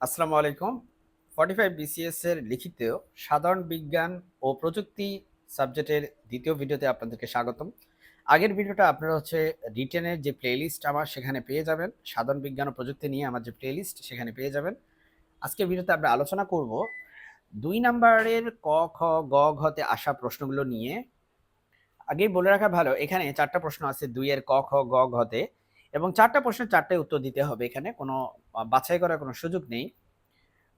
আসসালামু আলাইকুম। Forty five BCS এর লিখিত সাধারণ বিজ্ঞান ও প্রযুক্তি সাবজেক্টের দ্বিতীয় ভিডিওতে আপনাদেরকে স্বাগতম। আগের ভিডিওটা আপনারা হচ্ছে রিটেনের যে প্লেলিস্ট আমার সেখানে পেয়ে যাবেন, সাধারণ বিজ্ঞান ও প্রযুক্তি নিয়ে আমার যে প্লেলিস্ট সেখানে পেয়ে যাবেন। আজকের ভিডিওতে আমরা আলোচনা করব দুই নাম্বারের ক, খ, গ ঘতে আসা প্রশ্নগুলো নিয়ে। আগেই বলে রাখা ভালো, এখানে চারটা প্রশ্ন আছে, দুইয়ের ক, খ, গ ঘতে এবং চারটা প্রশ্নের চারটায় উত্তর দিতে হবে এখানে। কোনো বাছাই করার কোনো সুযোগ নেই।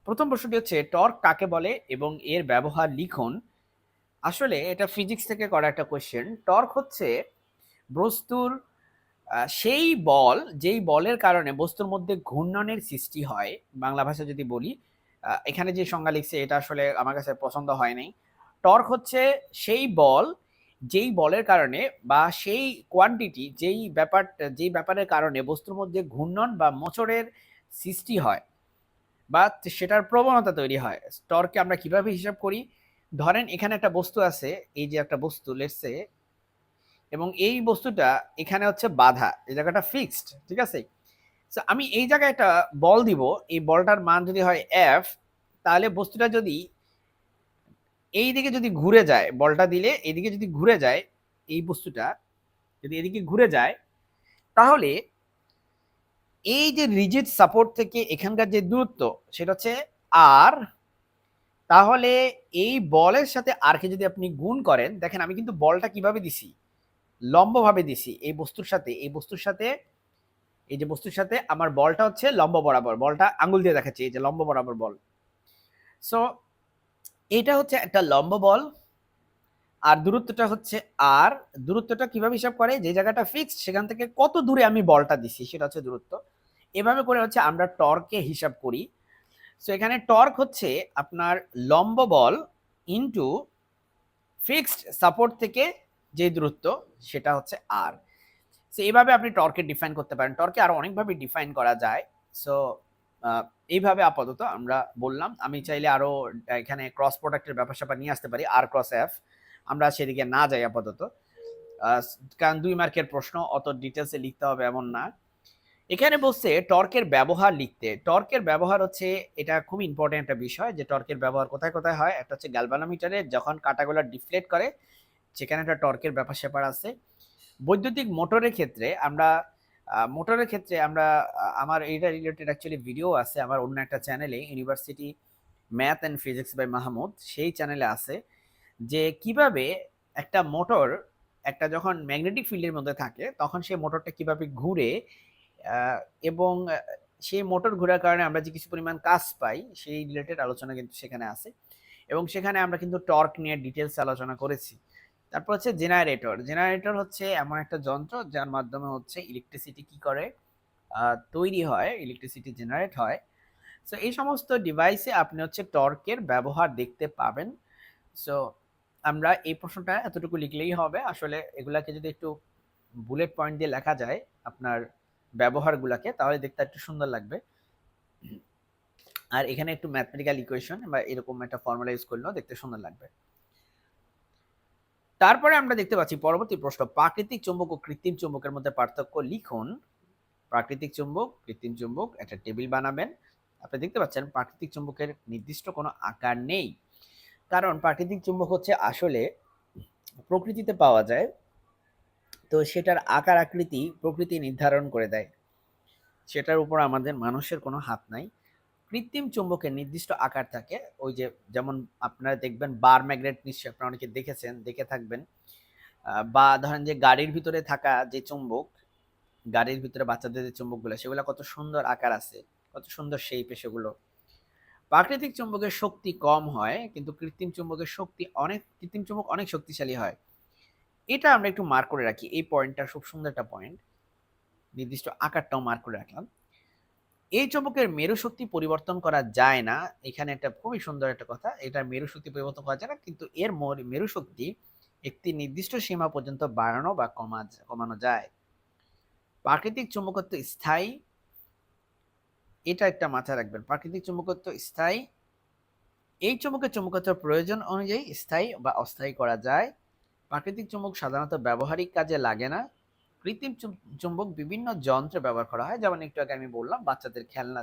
প্রথম প্রশ্নটি হচ্ছে, টর্ক কাকে বলে এবং এর ব্যবহার লিখুন? আসলে এটা ফিজিক্স থেকে করা একটা কোয়েশ্চেন টর্ক হচ্ছে বস্তুর সেই বল, যেই বলের কারণে বস্তুর মধ্যে ঘূর্ণনের সৃষ্টি হয়। বাংলা ভাষা যদি বলি এখানে যে সংজ্ঞা লিখছে, এটা আসলে আমার কাছে পছন্দ হয় নাই। টর্ক হচ্ছে সেই বল যেই বলের কারণে বা সেই কোয়ান্টিটি যেই ব্যাপার যেই ব্যাপারের কারণে বস্তুর মধ্যে ঘূর্ণন বা মোচড়ের সৃষ্টি হয় বা সেটার প্রবণতা তৈরি হয় টর্ককে আমরা কীভাবে হিসাব করি? ধরেন এখানে একটা বস্তু আছে এই যে একটা বস্তু লেটসে এবং এই বস্তুটা এখানে হচ্ছে বাধা এই জায়গাটা ফিক্সড ঠিক আছে? So, আমি এই জায়গায় একটা বল দিব এই বলটার মান যদি হয় এফ তাহলে বস্তুটা যদি এই দিকে যদি ঘুরে যায়, বলটা দিলে এদিকে যদি ঘুরে যায়, এই বস্তুটা যদি এদিকে ঘুরে যায়, তাহলে এই যে রিজিড সাপোর্ট থেকে এখানকার যে দূরত্ব, সেটা হচ্ছে আর, তাহলে এই বলের সাথে আরকে যদি আপনি গুণ করেন, দেখেন আমি কিন্তু বলটা কীভাবে দিছি? লম্বভাবে দিছি এই বস্তুর সাথে, এই বস্তুর সাথে, এই যে বস্তুর সাথে আমার বলটা হচ্ছে লম্ব বরাবর, বলটা আঙ্গুল দিয়ে দেখাচ্ছি, এই যে লম্ব বরাবর বল। সো এটা হচ্ছে একটা লম্ব বল, আর দূরত্বটা হচ্ছে আর দূরত্বটা কীভাবে হিসাব করে? যে জায়গাটা ফিক্সড সেখান থেকে কত দূরে আমি বলটা দিছি, সেটা হচ্ছে দূরত্ব। এভাবে করে হচ্ছে আমরা টর্কে হিসাব করি। সো এখানে টর্ক হচ্ছে আপনার লম্ব বল ইনটু ফিক্সড সাপোর্ট থেকে যে দূরত্ব, সেটা হচ্ছে আর সো এইভাবে আপনি টর্কে ডিফাইন করতে পারেন। টর্কে আরও অনেকভাবে ডিফাইন করা যায়। সো এইভাবে আপাতত আমরা বললাম। আমি চাইলে আরও এখানে ক্রস প্রোডাক্টের ব্যাপার স্যাপার নিয়ে আসতে পারি আর ক্রস এফ আমরা সেদিকে না যাই আপাতত। কারণ দুই মার্কের প্রশ্ন, অত ডিটেলসে লিখতে হবে এমন না। এখানে বলছে টর্কের ব্যবহার লিখতে। টর্কের ব্যবহার হচ্ছে, এটা খুব ইম্পর্টেন্ট একটা বিষয় যে টর্কের ব্যবহার কোথায় কোথায় হয়। একটা হচ্ছে গ্যালভানোমিটারে যখন কাটাগুলো ডিফ্লেট করে, সেখানে একটা টর্কের ব্যাপার স্যাপার আছে। বৈদ্যুতিক মোটরের ক্ষেত্রে আমরা মোটরের ক্ষেত্রে আমরা আমার এইটা রিলেটেড অ্যাকচুয়ালি ভিডিও আছে, আমার অন্য একটা চ্যানেলে university math and physics by Mahmud সেই চ্যানেলে আছে, যে কীভাবে একটা মোটর একটা যখন ম্যাগনেটিক ফিল্ডের মধ্যে থাকে, তখন সেই মোটরটা কীভাবে ঘুরে এবং সেই মোটর ঘোরার কারণে আমরা যে কিছু পরিমাণ কাজ পাই, সেই রিলেটেড আলোচনা কিন্তু সেখানে আছে, এবং সেখানে আমরা কিন্তু টর্ক নিয়ে ডিটেলস আলোচনা করেছি। তারপর হচ্ছে জেনারেটর জেনারেটর হচ্ছে এমন একটা যন্ত্র যার মাধ্যমে হচ্ছে ইলেকট্রিসিটি কি করে? তৈরি হয় ইলেকট্রিসিটি জেনারেট হয়। সো এই সমস্ত ডিভাইসে আপনি হচ্ছে টর্কের ব্যবহার দেখতে পাবেন। সো আমরা এই প্রশ্নটা এতটুকু লিখলেই হবে। আসলে এগুলাকে যদি একটু বুলেট পয়েন্ট দিয়ে লেখা যায় আপনার ব্যবহারগুলোকে, তাহলে দেখতে একটু সুন্দর লাগবে। আর এখানে একটু ম্যাথমেটিক্যাল ইকুয়েশন বা এরকম একটা ফর্মুলা ইউজ করলেও দেখতে সুন্দর লাগবে। তারপরে আমরা দেখতে পাচ্ছি পরবর্তী প্রশ্ন, প্রাকৃতিক চুম্বক ও কৃত্রিম চুম্বকের মধ্যে পার্থক্য লিখুন। প্রাকৃতিক চুম্বক, কৃত্রিম চুম্বক, একটা টেবিল বানাবেন। আপনি দেখতে পাচ্ছেন প্রাকৃতিক চুম্বকের নির্দিষ্ট কোনো আকার নেই। কারণ প্রাকৃতিক চুম্বক হচ্ছে আসলে প্রকৃতিতে পাওয়া যায়, তো সেটার আকার আকৃতি প্রকৃতি নির্ধারণ করে দেয়। সেটার উপর আমাদের মানুষের কোনো হাত নাই। কৃত্রিম চুম্বকের নির্দিষ্ট আকার থাকে। ওই যে যেমন আপনারা দেখবেন বার ম্যাগনেট নিশ্চয়ই আপনারা অনেকে দেখেছেন, দেখে থাকবেন। বা ধরেন যে গাড়ির ভিতরে থাকা যে চুম্বক, গাড়ির ভিতরে বাচ্চাদের যে চুম্বকগুলো, সেগুলো কত সুন্দর আকার আছে, কত সুন্দর শেপে সেগুলো। প্রাকৃতিক চুম্বকের শক্তি কম হয়, কিন্তু কৃত্রিম চুম্বকের শক্তি অনেক, কৃত্রিম চুম্বক অনেক শক্তিশালী হয়। এটা আমরা একটু মার্ক করে রাখি। এই পয়েন্টটা খুব সুন্দর একটা পয়েন্ট নির্দিষ্ট আকারটাও মার্ক করে রাখলাম। এই চুম্বকের মেরু শক্তি পরিবর্তন করা যায় না। এখানে একটা খুবই সুন্দর একটা কথা, এটা মেরু শক্তি পরিবর্তন করা যায় না, কিন্তু এর মর- শক্তি একটি নির্দিষ্ট সীমা পর্যন্ত বাড়ানো বা কমা, কমানো যায়। প্রাকৃতিক চুম্বকত্ব স্থায়ী, এটা একটা মাথায় রাখবেন, প্রাকৃতিক চুম্বকত্ব স্থায়ী, এই চুম্বকের চুম্বকত্ব প্রয়োজন অনুযায়ী স্থায়ী বা অস্থায়ী করা যায়। প্রাকৃতিক চুম্বক সাধারণত ব্যবহারিক কাজে লাগে না কৃত্রিম চুম্বক বিভিন্ন যন্ত্রে ব্যবহার করা হয়। যেমন একটু আগে আমি বললাম, বাচ্চাদের খেলনা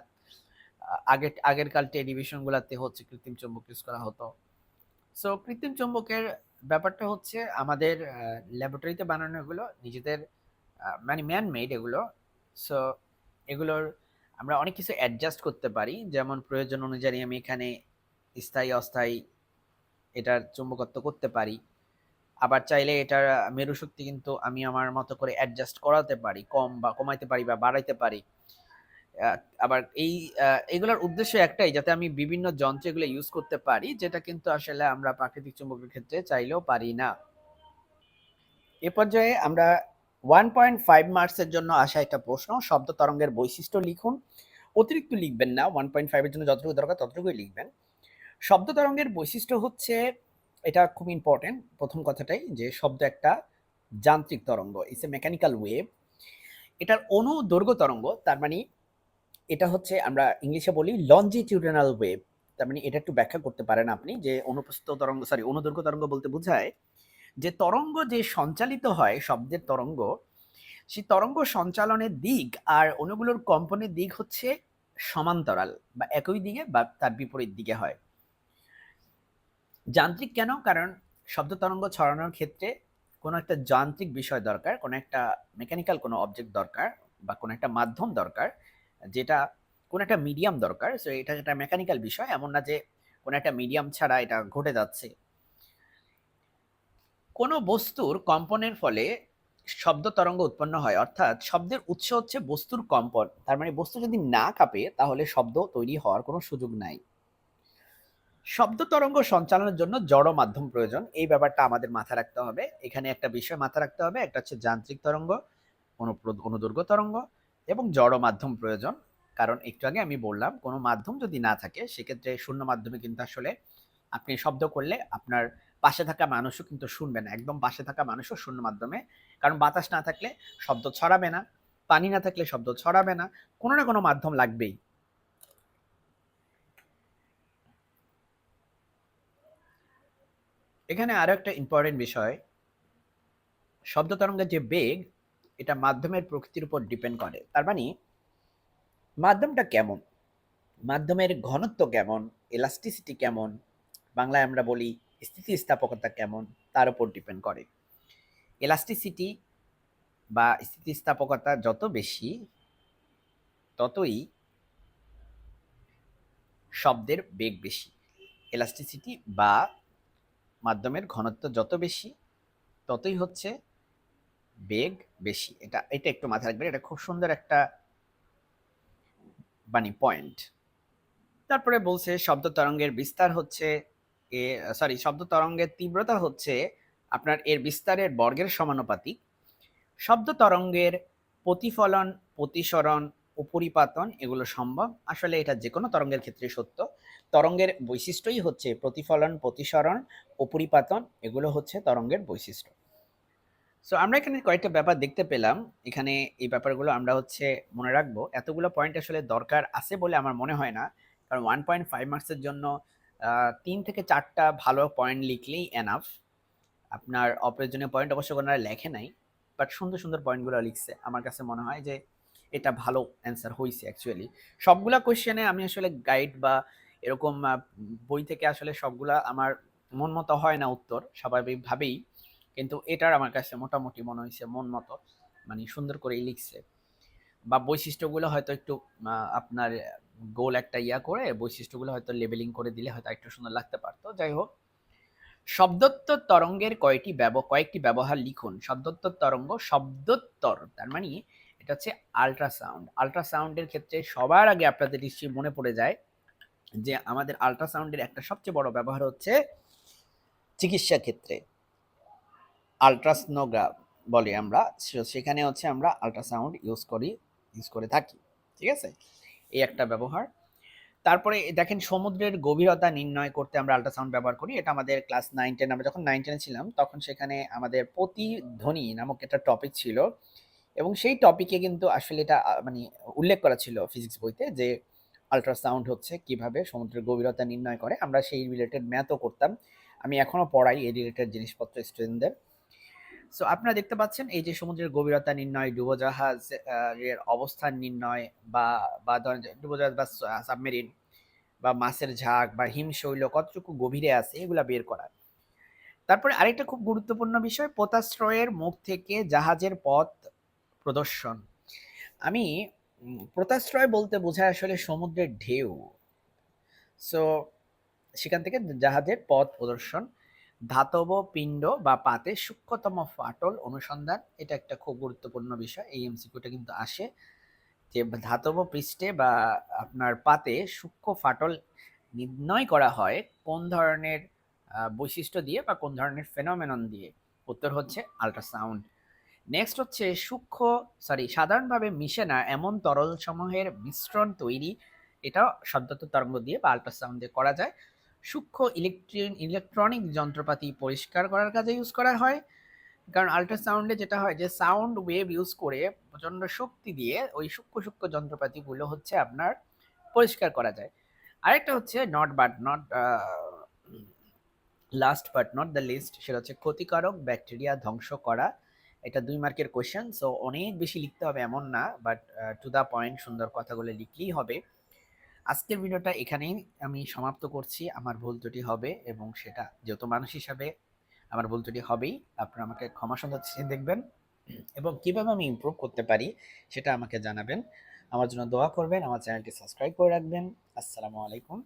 আগে আগেরকার টেলিভিশনগুলোতে হচ্ছে কৃত্রিম চুম্বক ইউজ করা হতো। সো কৃত্রিম চুম্বকের ব্যাপারটা হচ্ছে আমাদের ল্যাবরেটরিতে বানানো এগুলো, নিজেদের মানে ম্যান মেড এগুলো। সো এগুলোর আমরা অনেক কিছু অ্যাডজাস্ট করতে পারি। যেমন প্রয়োজন অনুযায়ী আমি এখানে স্থায়ী অস্থায়ী এটার চুম্বকত্ব করতে পারি। আবার চাইলে এটার মেরু শক্তি কিন্তু আমি আমার মতো করে অ্যাডজাস্ট করাতে পারি, কম বা কমাইতে পারি বা বাড়াইতে পারি। আবার এই এগুলোর উদ্দেশ্য একটাই যাতে আমি বিভিন্ন যন্ত্র এগুলো ইউজ করতে পারি, যেটা কিন্তু আসলে আমরা প্রাকৃতিক চুম্বকের ক্ষেত্রে চাইলেও পারি না। এ পর্যায়ে আমরা ওয়ান পয়েন্ট ফাইভ মার্কসের জন্য আসা একটা প্রশ্ন, শব্দ তরঙ্গের বৈশিষ্ট্য লিখুন। অতিরিক্ত লিখবেন না ওয়ান পয়েন্ট ফাইভের জন্য যতটুকু দরকার ততটুকুই লিখবেন। শব্দ তরঙ্গের বৈশিষ্ট্য হচ্ছে এটা খুব ইম্পর্টেন্ট প্রথম কথাটাই যে শব্দ একটা যান্ত্রিক তরঙ্গ ইটস এ মেকানিক্যাল ওয়েভ এটার অনু দৈর্ঘ্য তরঙ্গ, তার মানে এটা হচ্ছে আমরা ইংলিশে বলি লঞ্জিটিউডানাল ওয়েভ তার মানে এটা একটু ব্যাখ্যা করতে পারেন আপনি, যে অনুপস্থিত তরঙ্গ সরি অনুদৈর্ঘ্য তরঙ্গ বলতে বোঝায় যে তরঙ্গ যে সঞ্চালিত হয় শব্দের তরঙ্গ, সেই তরঙ্গ সঞ্চালনের দিক আর অনুগুলোর কম্পনের দিক হচ্ছে সমান্তরাল বা একই দিকে বা তার বিপরীত দিকে হয়। যান্ত্রিক কেন? কারণ শব্দ তরঙ্গ ছড়ানোর ক্ষেত্রে কোনো একটা যান্ত্রিক বিষয় দরকার, কোনো একটা মেকানিক্যাল কোনো অবজেক্ট দরকার বা কোনো একটা মাধ্যম দরকার, যেটা কোনো একটা মিডিয়াম দরকার। সো এটা একটা মেকানিক্যাল বিষয়, এমন না যে কোনো একটা মিডিয়াম ছাড়া এটা ঘটে যাচ্ছে। কোনো বস্তুর কম্পনের ফলে শব্দ তরঙ্গ উৎপন্ন হয়। অর্থাৎ শব্দের উৎস হচ্ছে বস্তুর কম্পন। তার মানে বস্তু যদি না কাঁপে, তাহলে শব্দ তৈরি হওয়ার কোনো সুযোগ নাই। শব্দ তরঙ্গ সঞ্চালনের জন্য জড় মাধ্যম প্রয়োজন। এই ব্যাপারটা আমাদের মাথায় রাখতে হবে। এখানে একটা বিষয় মাথায় রাখতে হবে, একটা হচ্ছে যান্ত্রিক তরঙ্গ অনুদৈর্ঘ্য তরঙ্গ এবং জড় মাধ্যম প্রয়োজন। কারণ একটু আগে আমি বললাম, কোনো মাধ্যম যদি না থাকে, সেক্ষেত্রে শূন্য মাধ্যমে কিন্তু আসলে আপনি শব্দ করলে আপনার পাশে থাকা মানুষও কিন্তু শুনবে না। একদম পাশে থাকা মানুষও শূন্য মাধ্যমে। কারণ বাতাস না থাকলে শব্দ ছড়াবে না, পানি না থাকলে শব্দ ছড়াবে না। কোনো না কোনো মাধ্যম লাগবেই। এখানে আরও একটা ইম্পর্টেন্ট বিষয়। শব্দ তরঙ্গের যে বেগ, এটা মাধ্যমের প্রকৃতির উপর ডিপেন্ড করে। তার মানে মাধ্যমটা কেমন? মাধ্যমের ঘনত্ব কেমন? এলাস্টিসিটি কেমন? বাংলায় আমরা বলি স্থিতিস্থাপকতা কেমন? তার উপর ডিপেন্ড করে। এলাস্টিসিটি বা স্থিতিস্থাপকতা যত বেশি, ততই শব্দের বেগ বেশি। এলাস্টিসিটি বা মাধ্যমের ঘনত্ব যত বেশি, ততই হচ্ছে বেগ বেশি। এটা এটা একটু মাথায় রাখবেন, এটা খুব সুন্দর একটা মানে পয়েন্ট। তারপরে বলছে, শব্দ তরঙ্গের বিস্তার হচ্ছে এ, সরি, শব্দ তরঙ্গের তীব্রতা হচ্ছে আপনার এর বিস্তারের বর্গের সমানুপাতিক। শব্দ তরঙ্গের প্রতিফলন, প্রতিসরণ উপরিপাতন, এগুলো সম্ভব। আসলে এটা যে কোনো তরঙ্গের ক্ষেত্রে সত্য। তরঙ্গের বৈশিষ্ট্যই হচ্ছে প্রতিফলন, প্রতিসরণ, উপরিপাতন, এগুলো হচ্ছে তরঙ্গের বৈশিষ্ট্য। সো আমরা এখানে কয়েকটা ব্যাপার দেখতে পেলাম। এখানে এই ব্যাপারগুলো আমরা হচ্ছে মনে রাখব। এতগুলো পয়েন্ট আসলে দরকার আছে বলে আমার মনে হয় না। কারণ ওয়ান পয়েন্ট ফাইভ মার্কসের জন্য তিন থেকে চারটা ভালো পয়েন্ট লিখলেই এনাফ আপনার অপ্রয়োজনীয় পয়েন্ট অবশ্য ওনারা লেখে নাই বাট সুন্দর সুন্দর পয়েন্টগুলো লিখছে। আমার কাছে মনে হয় যে এটা ভালো অ্যান্সার হয়েছে অ্যাকচুয়ালি সবগুলা কোশ্চেনে আমি আসলে গাইড বা এরকম বই থেকে আসলে সবগুলা আমার মন মতো হয় না উত্তর, স্বাভাবিকভাবেই। কিন্তু এটার আমার কাছে মোটামুটি মনে হয়েছে মন মতো মানে সুন্দর করেই লিখছে। বা বৈশিষ্ট্যগুলো হয়তো একটু আপনার গোল একটা ইয়া করে, বৈশিষ্ট্যগুলো হয়তো লেবেলিং করে দিলে হয়তো একটু সুন্দর লাগতে পারতো। যাই হোক। শব্দোত্তর তরঙ্গের কয়টি ব্যব, কয়েকটি ব্যবহার লিখুন। শব্দোত্তর তরঙ্গ, শব্দোত্তর, তার মানে এটা হচ্ছে আল্ট্রাসাউন্ড আল্ট্রাসাউন্ডের ক্ষেত্রে সবার আগে আপনাদের নিশ্চয়ই মনে পড়ে যায় যে আমাদের আল্ট্রাসাউন্ডের একটা সবচেয়ে বড় ব্যবহার হচ্ছে চিকিৎসা ক্ষেত্রে। আল্ট্রাসনোগ্রাফ বলি আমরা সেখানে হচ্ছে আমরা আল্ট্রাসাউন্ড ইউজ করি ইউজ করে থাকি, ঠিক আছে? এই একটা ব্যবহার। তারপরে দেখেন সমুদ্রের গভীরতা নির্ণয় করতে আমরা আল্ট্রাসাউন্ড ব্যবহার করি। এটা আমাদের ক্লাস নাইন টেন আমরা যখন নাইন টেনে ছিলাম, তখন সেখানে আমাদের প্রতিধ্বনি নামক একটা টপিক ছিল। এবং সেই টপিকে কিন্তু আসলে এটা মানে উল্লেখ করা ছিল ফিজিক্স বইতে যে আল্ট্রাসাউন্ড হচ্ছে কীভাবে সমুদ্রের গভীরতা নির্ণয় করে। আমরা সেই রিলেটেড ম্যাথও করতাম। আমি এখনও পড়াই এই রিলেটেড জিনিসপত্র স্টুডেন্টদের সো আপনারা দেখতে পাচ্ছেন এই যে সমুদ্রের গভীরতা নির্ণয়, ডুবোজাহাজ এর অবস্থান নির্ণয় বা বা ধরেন ডুবোজাহাজ বা সাবমেরিন বা মাছের ঝাঁক বা হিমশৈল কতটুকু গভীরে আছে এগুলা বের করা। তারপরে আরেকটা খুব গুরুত্বপূর্ণ বিষয়, পোতাশ্রয়ের মুখ থেকে জাহাজের পথ প্রদর্শন। আমি উম, পোতাশ্রয় বলতে বোঝায় আসলে সমুদ্রের ঢেউ। সো সেখান থেকে জাহাজের পথ প্রদর্শন ধাতব পিণ্ড বা পাতে সূক্ষ্মতম ফাটল অনুসন্ধান এটা একটা খুব গুরুত্বপূর্ণ বিষয় এই এমসিকিউটা কিন্তু আসে। যে ধাতব পৃষ্ঠে বা আপনার পাতে সূক্ষ্ম ফাটল নির্ণয় করা হয় কোন ধরনের বৈশিষ্ট্য দিয়ে বা কোন ধরনের ফেনোমেনন দিয়ে। উত্তর হচ্ছে আল্ট্রাসাউন্ড নেক্সট হচ্ছে সূক্ষ্ম সরি সাধারণভাবে মিশে না, এমন তরল সমূহের মিশ্রণ তৈরি। এটা শব্দত তরঙ্গ দিয়ে বা আল্ট্রাসাউন্ড করা যায়। সূক্ষ্ম ইলেকট্রিক ইলেকট্রনিক যন্ত্রপাতি পরিষ্কার করার কাজে ইউজ করা হয়। কারণ আল্ট্রাসাউন্ডে যেটা হয় যে সাউন্ড ওয়েভ ইউজ করে প্রচণ্ড শক্তি দিয়ে ওই সূক্ষ্ম সূক্ষ্ম যন্ত্রপাতিগুলো হচ্ছে আপনার পরিষ্কার করা যায়। আরেকটা হচ্ছে not but not last but not the least সেটা হচ্ছে ক্ষতিকারক ব্যাকটেরিয়া ধ্বংস করা। এটা দুই মার্কের কোয়েশ্চেন সো অনেক বেশি লিখতে হবে এমন না বাট টু দ্য পয়েন্ট সুন্দর কথাগুলো লিখলেই হবে। আজকের ভিডিওটা এখানেই আমি সমাপ্ত করছি। আমার ভুল ত্রুটি হবে এবং সেটা যেহেতু মানুষ হিসাবে আমার ভুল ত্রুটি হবেই, আপনারা আমাকে ক্ষমা সুন্দর দেখবেন এবং কীভাবে আমি ইমপ্রুভ করতে পারি সেটা আমাকে জানাবেন। আমার জন্য দোয়া করবেন, আমার চ্যানেলটি সাবস্ক্রাইব করে রাখবেন। আসসালামু আলাইকুম।